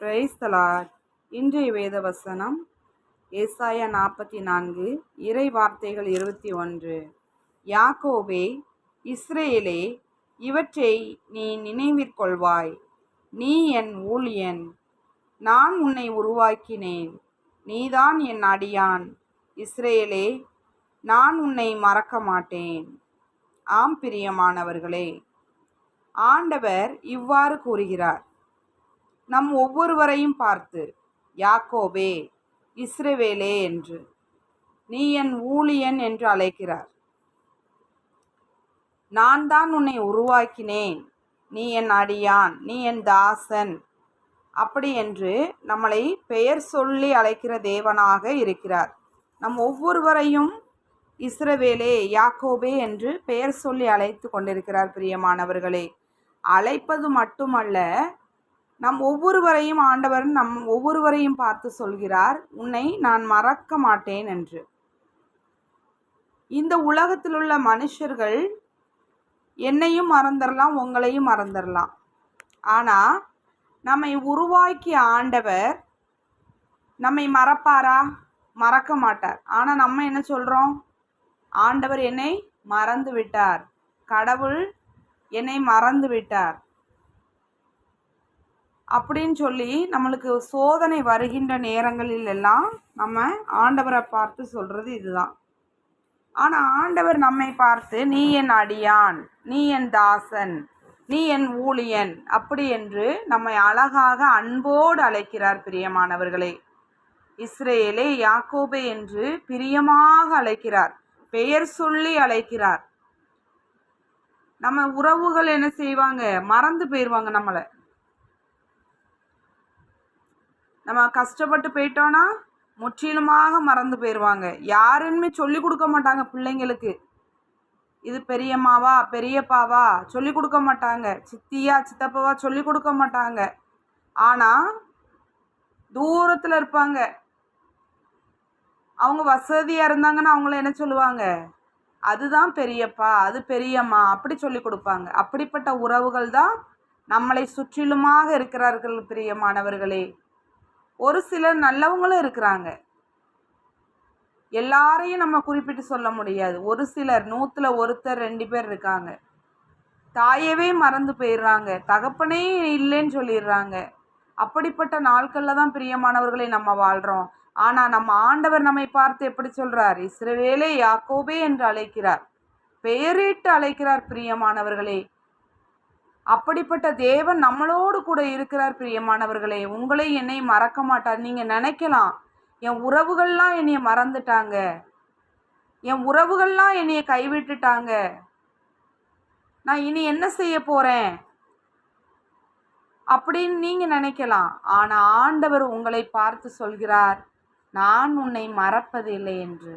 பிரைஸ்தலார் இன்றைய வேத வசனம் ஏசாய நாற்பத்தி நான்கு இறை வார்த்தைகள் இருபத்தி ஒன்று. யாக்கோவே இஸ்ரேலே இவற்றை நீ நினைவிற்கொள்வாய். நீ என் ஊழியன். நான் உன்னை உருவாக்கினேன். நீதான் என் அடியான். இஸ்ரேலே நான் உன்னை மறக்க மாட்டேன் ஆம் பிரியமானவர்களே ஆண்டவர் இவ்வாறு கூறுகிறார். நம் ஒவ்வொருவரையும் பார்த்து யாக்கோபே இஸ்ரவேலே என்று. நீ என் ஊழியன் என்று அழைக்கிறார். நான் தான் உன்னை உருவாக்கினேன். நீ என் அடியான். நீ என் தாசன். அப்படி என்று நம்மளை பெயர் சொல்லி அழைக்கிற தேவனாக இருக்கிறார். நம் ஒவ்வொருவரையும் இஸ்ரவேலே யாக்கோபே என்று பெயர் சொல்லி அழைத்து கொண்டிருக்கிறார் பிரியமானவர்களே. அழைப்பது மட்டுமல்ல நம் ஒவ்வொருவரையும் ஆண்டவர் நம் ஒவ்வொருவரையும் பார்த்து சொல்கிறார் உன்னை நான் மறக்க மாட்டேன் என்று. இந்த உலகத்தில் உள்ள மனுஷர்கள் என்னையும் மறந்துடலாம் உங்களையும் மறந்துடலாம் ஆனால் நம்மை உருவாக்கிய ஆண்டவர் நம்மை மறப்பாரா? மறக்க மாட்டார். ஆனால் நம்ம என்ன சொல்கிறோம் ஆண்டவர் என்னை மறந்து விட்டார் கடவுள் என்னை மறந்து விட்டார் அப்படின்னு சொல்லி நம்மளுக்கு சோதனை வருகின்ற நேரங்களில் எல்லாம் நம்ம ஆண்டவரை பார்த்து சொல்கிறது இதுதான். ஆனால் ஆண்டவர் நம்மை பார்த்து நீ என் அடியான் நீ என் தாசன் நீ என் ஊழியன் அப்படி என்று நம்மை அழகாக அன்போடு அழைக்கிறார் பிரியமானவர்களே. இஸ்ரேலே யாக்கோபே என்று பிரியமாக அழைக்கிறார் பெயர் சொல்லி அழைக்கிறார். நம்ம உறவுகள் என்ன செய்வாங்க? மறந்து போயிடுவாங்க நம்மளை. நம்ம கஷ்டப்பட்டு போயிட்டோன்னா முற்றிலுமாக மறந்து போயிடுவாங்க யாருன்னு சொல்லி கொடுக்க மாட்டாங்க பிள்ளைங்களுக்கு. இது பெரியம்மாவா பெரியப்பாவா? சொல்லி கொடுக்க மாட்டாங்க. சித்தியா சித்தப்பாவா சொல்லி கொடுக்க மாட்டாங்க. ஆனால் தூரத்தில் இருப்பாங்க. அவங்க வசதியாக இருந்தாங்கன்னா அவங்கள என்ன சொல்லுவாங்க? அதுதான் பெரியப்பா அது பெரியம்மா அப்படி சொல்லி கொடுப்பாங்க. அப்படிப்பட்ட உறவுகள் தான் நம்மளை சுற்றிலுமாக இருக்கிறார்கள் பிரியமானவர்களே. ஒரு சிலர் நல்லவங்களும் இருக்கிறாங்க. எல்லாரையும் நம்ம குறிப்பிட்டு சொல்ல முடியாது. ஒரு சிலர் நூற்றுல ஒருத்தர் ரெண்டு பேர் இருக்காங்க. தாயவே மறந்து போயிடுறாங்க. தகப்பனே இல்லைன்னு சொல்லிடுறாங்க. அப்படிப்பட்ட நாட்களில் தான் பிரியமானவர்களை நம்ம வாழ்கிறோம் ஆனால் நம்ம ஆண்டவர் நம்மை பார்த்து எப்படி சொல்கிறார் இஸ்ரவேலே யாக்கோபே என்று அழைக்கிறார். பெயரிட்டு அழைக்கிறார் பிரியமானவர்களே. அப்படிப்பட்ட தேவன் நம்மளோடு கூட இருக்கிறார் பிரியமானவர்களே. உங்களை என்னை மறக்க மாட்டார். நீங்கள் நினைக்கலாம் என் உறவுகள்லாம் என்னைய மறந்துட்டாங்க. என் உறவுகள்லாம் என்னைய கைவிட்டுட்டாங்க. நான் இனி என்ன செய்ய போகிறேன் அப்படின்னு நீங்கள் நினைக்கலாம். ஆனால் ஆண்டவர் உங்களை பார்த்து சொல்கிறார் நான் உன்னை மறப்பதில்லை என்று.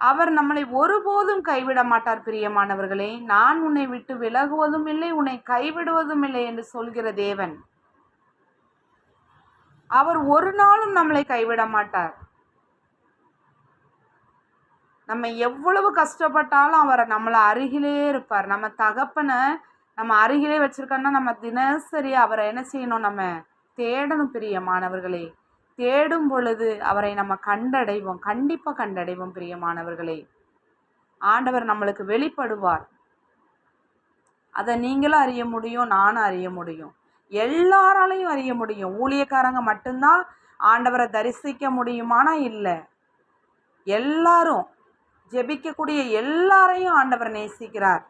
அவர் நம்மளை ஒருபோதும் கைவிட மாட்டார் பிரியமானவர்களே. நான் உன்னை விட்டு விலகுவதும் இல்லை உன்னை கைவிடுவதும் இல்லை என்று சொல்கிற தேவன். அவர் ஒரு நாளும் நம்மளை கைவிட மாட்டார். நம்ம எவ்வளவு கஷ்டப்பட்டாலும் அவரை நம்மளை அருகிலே இருப்பார். நம்ம தகப்பனை நம்ம அருகிலே வச்சிருக்கோன்னா நம்ம தினசரி அவரை என்ன செய்யணும்? நம்ம தேடணும் பிரியமானவர்களே. தேடும் பொழுது அவரை நம்ம கண்டடைவோம். கண்டிப்பாக கண்டடைவோம் பிரியமானவர்களே. ஆண்டவர் நம்மளுக்கு வெளிப்படுவார். அதை நீங்களும் அறிய முடியும் நானும் அறிய முடியும். எல்லாராலையும் அறிய முடியும். ஊழியக்காரங்க மட்டும்தான் ஆண்டவரை தரிசிக்க முடியுமானா? இல்லை. எல்லாரும் ஜெபிக்கக்கூடிய எல்லாரையும் ஆண்டவர் நேசிக்கிறார்.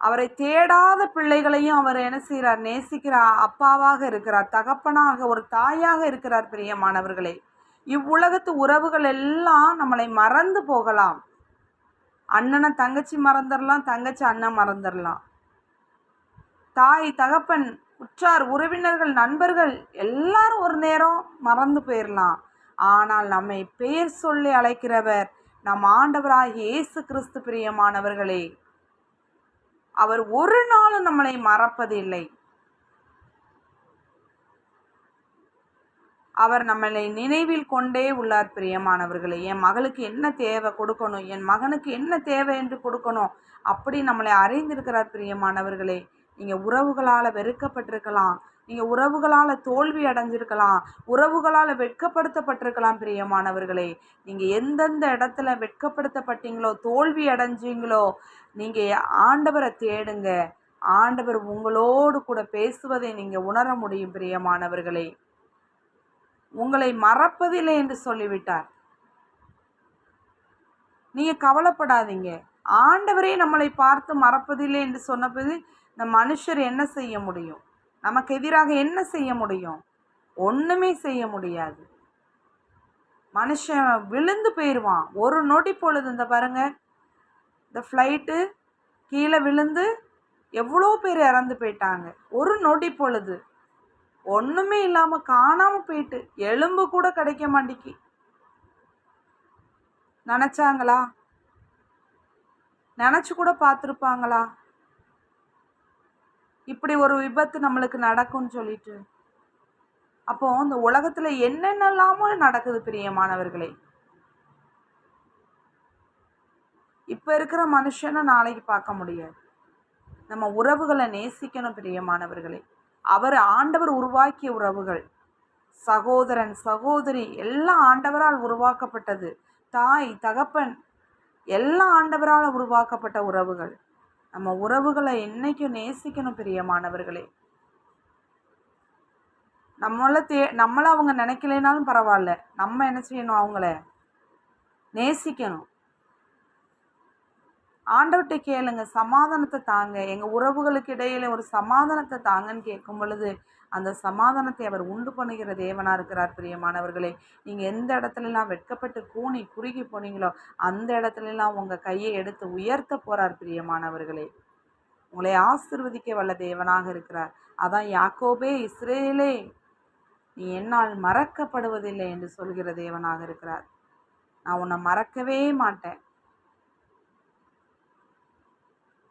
அவரை தேடாத பிள்ளைகளையும் அவர் என்ன செய்கிறார்? நேசிக்கிறார். அப்பாவாக இருக்கிறார். தகப்பனாக ஒரு தாயாக இருக்கிறார் பிரியமானவர்களே இவ்வுலகத்து உறவுகள் எல்லாம் நம்மளை மறந்து போகலாம். அண்ணனை தங்கச்சி மறந்துடலாம் தங்கச்சி அண்ணன் மறந்துடலாம். தாய் தகப்பன் உற்றார் உறவினர்கள் நண்பர்கள் எல்லாரும் ஒரு நேரம் மறந்து போயிடலாம். ஆனால் நம்மை பெயர் சொல்லி அழைக்கிறவர் நம் ஆண்டவராகிய இயேசு கிறிஸ்து பிரியமானவர்களே அவர் ஒரு நாளும் நம்மளை மறப்பதில்லை. அவர் நம்மளை நினைவில் கொண்டே உள்ளார் பிரியமானவர்களே. என் மகளுக்கு என்ன தேவை கொடுக்கணும்? என் மகனுக்கு என்ன தேவை என்று கொடுக்கணும்? அப்படி நம்மளை அறிந்திருக்கிறார் பிரியமானவர்களே. நீங்கள் உறவுகளால் வெறுக்கப்பட்டிருக்கலாம். நீங்கள் உறவுகளால் தோல்வி அடைஞ்சிருக்கலாம். உறவுகளால் வெட்கப்படுத்தப்பட்டிருக்கலாம் பிரியமானவர்களே. நீங்கள் எந்தெந்த இடத்துல வெட்கப்படுத்தப்பட்டீங்களோ தோல்வி அடைஞ்சீங்களோ நீங்கள் ஆண்டவரை தேடுங்க. ஆண்டவர் உங்களோடு கூட பேசுவதை நீங்கள் உணர முடியும் பிரியமானவர்களே. உங்களை மறப்பதில்லை என்று சொல்லிவிட்டார். நீங்க கவலைப்படாதீங்க. ஆண்டவரே நம்மளை பார்த்து மறப்பதில்லை என்று சொன்னபோது இந்த மனுஷர் என்ன செய்ய முடியும்? நமக்கு எதிராக என்ன செய்ய முடியும்? ஒன்றுமே செய்ய முடியாது. மனுஷன் விழுந்து போயிடுவான் ஒரு நொடி பொழுது இந்த பாருங்க. இந்த ஃப்ளைட்டு கீழே விழுந்து எவ்வளோ பேர் இறந்து போயிட்டாங்க. ஒரு நொடி பொழுது. ஒன்றுமே இல்லாமல் காணாமல் போயிட்டு எலும்பு கூட கிடைக்க மாட்டேங்கி. நினச்சாங்களா? நினச்சி கூட பார்த்துருப்பாங்களா? இப்படி ஒரு விபத்து நம்மளுக்கு நடக்கும்னு சொல்லிட்டு. அப்போ இந்த உலகத்தில் என்னென்னலாமோ நடக்குது பிரியமானவர்களே இப்போ இருக்கிற மனுஷனை நாளைக்கு பார்க்க முடியாது. நம்ம உறவுகளை நேசிக்கணும் பிரியமானவர்களே அவர் ஆண்டவர் உருவாக்கிய உறவுகள். சகோதரன் சகோதரி எல்லாம் ஆண்டவரால் உருவாக்கப்பட்டது. தாய் தகப்பன் எல்லாம் ஆண்டவரால் உருவாக்கப்பட்ட உறவுகள். நம்ம உறவுகளை என்றைக்கும் நேசிக்கணும் பிரியமானவர்களே. நம்மளை தே நம்மளை அவங்க நினைக்கலைனாலும் பரவாயில்ல. நம்ம என்ன செய்யணும் அவங்கள? நேசிக்கணும். ஆண்டவர்கிட்ட கேளுங்க சமாதானத்தை தாங்க. எங்கள் உறவுகளுக்கு இடையில ஒரு சமாதானத்தை தாங்கன்னு கேட்கும் பொழுது அந்த சமாதானத்தை அவர் உண்டு பண்ணுகிற தேவனாக இருக்கிறார் பிரியமானவர்களே. நீங்கள் எந்த இடத்துலலாம் வெட்கப்பட்டு கூனி குறுகி போனீங்களோ அந்த இடத்துலலாம் உங்கள் கையை எடுத்து உயர்த்த போகிறார் பிரியமானவர்களே. உங்களை ஆசிர்வதிக்க வல்ல தேவனாக இருக்கிறார். அதான் யாக்கோபே இஸ்ரேலே நீ என்னால் மறக்கப்படுவதில்லை என்று சொல்கிற தேவனாக இருக்கிறார். நான் உன்னை மறக்கவே மாட்டேன்.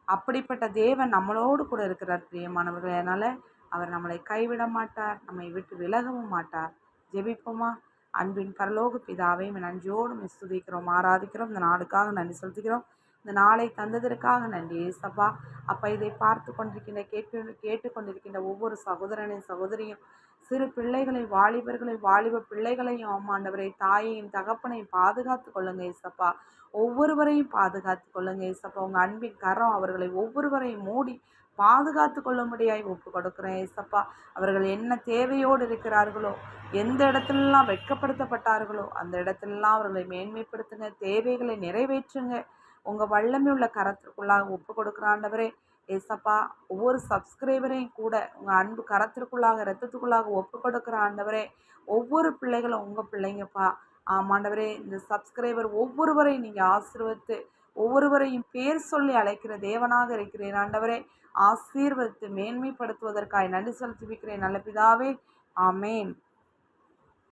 அப்படிப்பட்ட தேவன் நம்மளோடு கூட இருக்கிறார் பிரியமானவர்கள். அதனால் அவர் நம்மளை கைவிட மாட்டார் நம்மை விட்டு விலகவும் மாட்டார். ஜெபிப்போமா? அன்பின் பரலோக பிதாவை நன்றியோடு ஸ்துதிக்கிறோம் ஆராதிக்கிறோம். இந்த நாளுக்காக நன்றி செலுத்துகிறோம். இந்த நாளை தந்ததற்காக நன்றி. ஏசப்பா அப்பா இதை பார்த்து கொண்டிருக்கின்ற கேட்டு கேட்டுக்கொண்டிருக்கின்ற ஒவ்வொரு சகோதரனையும் சகோதரியும் சிறு பிள்ளைகளை வாலிபர்களை வாலிப பிள்ளைகளையும் ஆமாண்டவரை தாயையும் தகப்பனையும் பாதுகாத்து கொள்ளுங்க ஏசப்பா. ஒவ்வொருவரையும் பாதுகாத்து கொள்ளுங்க ஏசப்பா. உங்கள் அன்பின் கரம் அவர்களை ஒவ்வொருவரையும் மூடி பாதுகாத்து கொள்ளும்படியாய் ஒப்பு கொடுக்குறேன் ஏசப்பா. அவர்கள் என்ன தேவையோடு இருக்கிறார்களோ எந்த இடத்துலலாம் வெட்கப்படுத்தப்பட்டார்களோ அந்த இடத்துலலாம் அவர்களை மேன்மைப்படுத்துங்க தேவைகளை நிறைவேற்றுங்க. உங்கள் வல்லமை உள்ள கரத்திற்குள்ளாக ஒப்பு கொடுக்குறாண்டவரே ஏசப்பா ஒவ்வொரு சப்ஸ்கிரைபரையும் கூட உங்கள் அன்பு கரத்திற்குள்ளாக ரத்தத்துக்குள்ளாக ஒப்பு கொடுக்குற ஆண்டவரே ஒவ்வொரு பிள்ளைகளும் உங்கள் பிள்ளைங்கப்பா. ஆமாண்டவரே இந்த சப்ஸ்கிரைபர் ஒவ்வொருவரையும் நீங்கள் ஆசீர்வத்து ஒவ்வொருவரையும் பேர் சொல்லி அழைக்கிற தேவனாக இருக்கிறேன் ஆண்டவரே. ஆசீர்வதித்து மேன்மைப்படுத்துவதற்காக நன்றி செலுத்தி வைக்கிறேன் நல்ல பிதாவே ஆமேன்.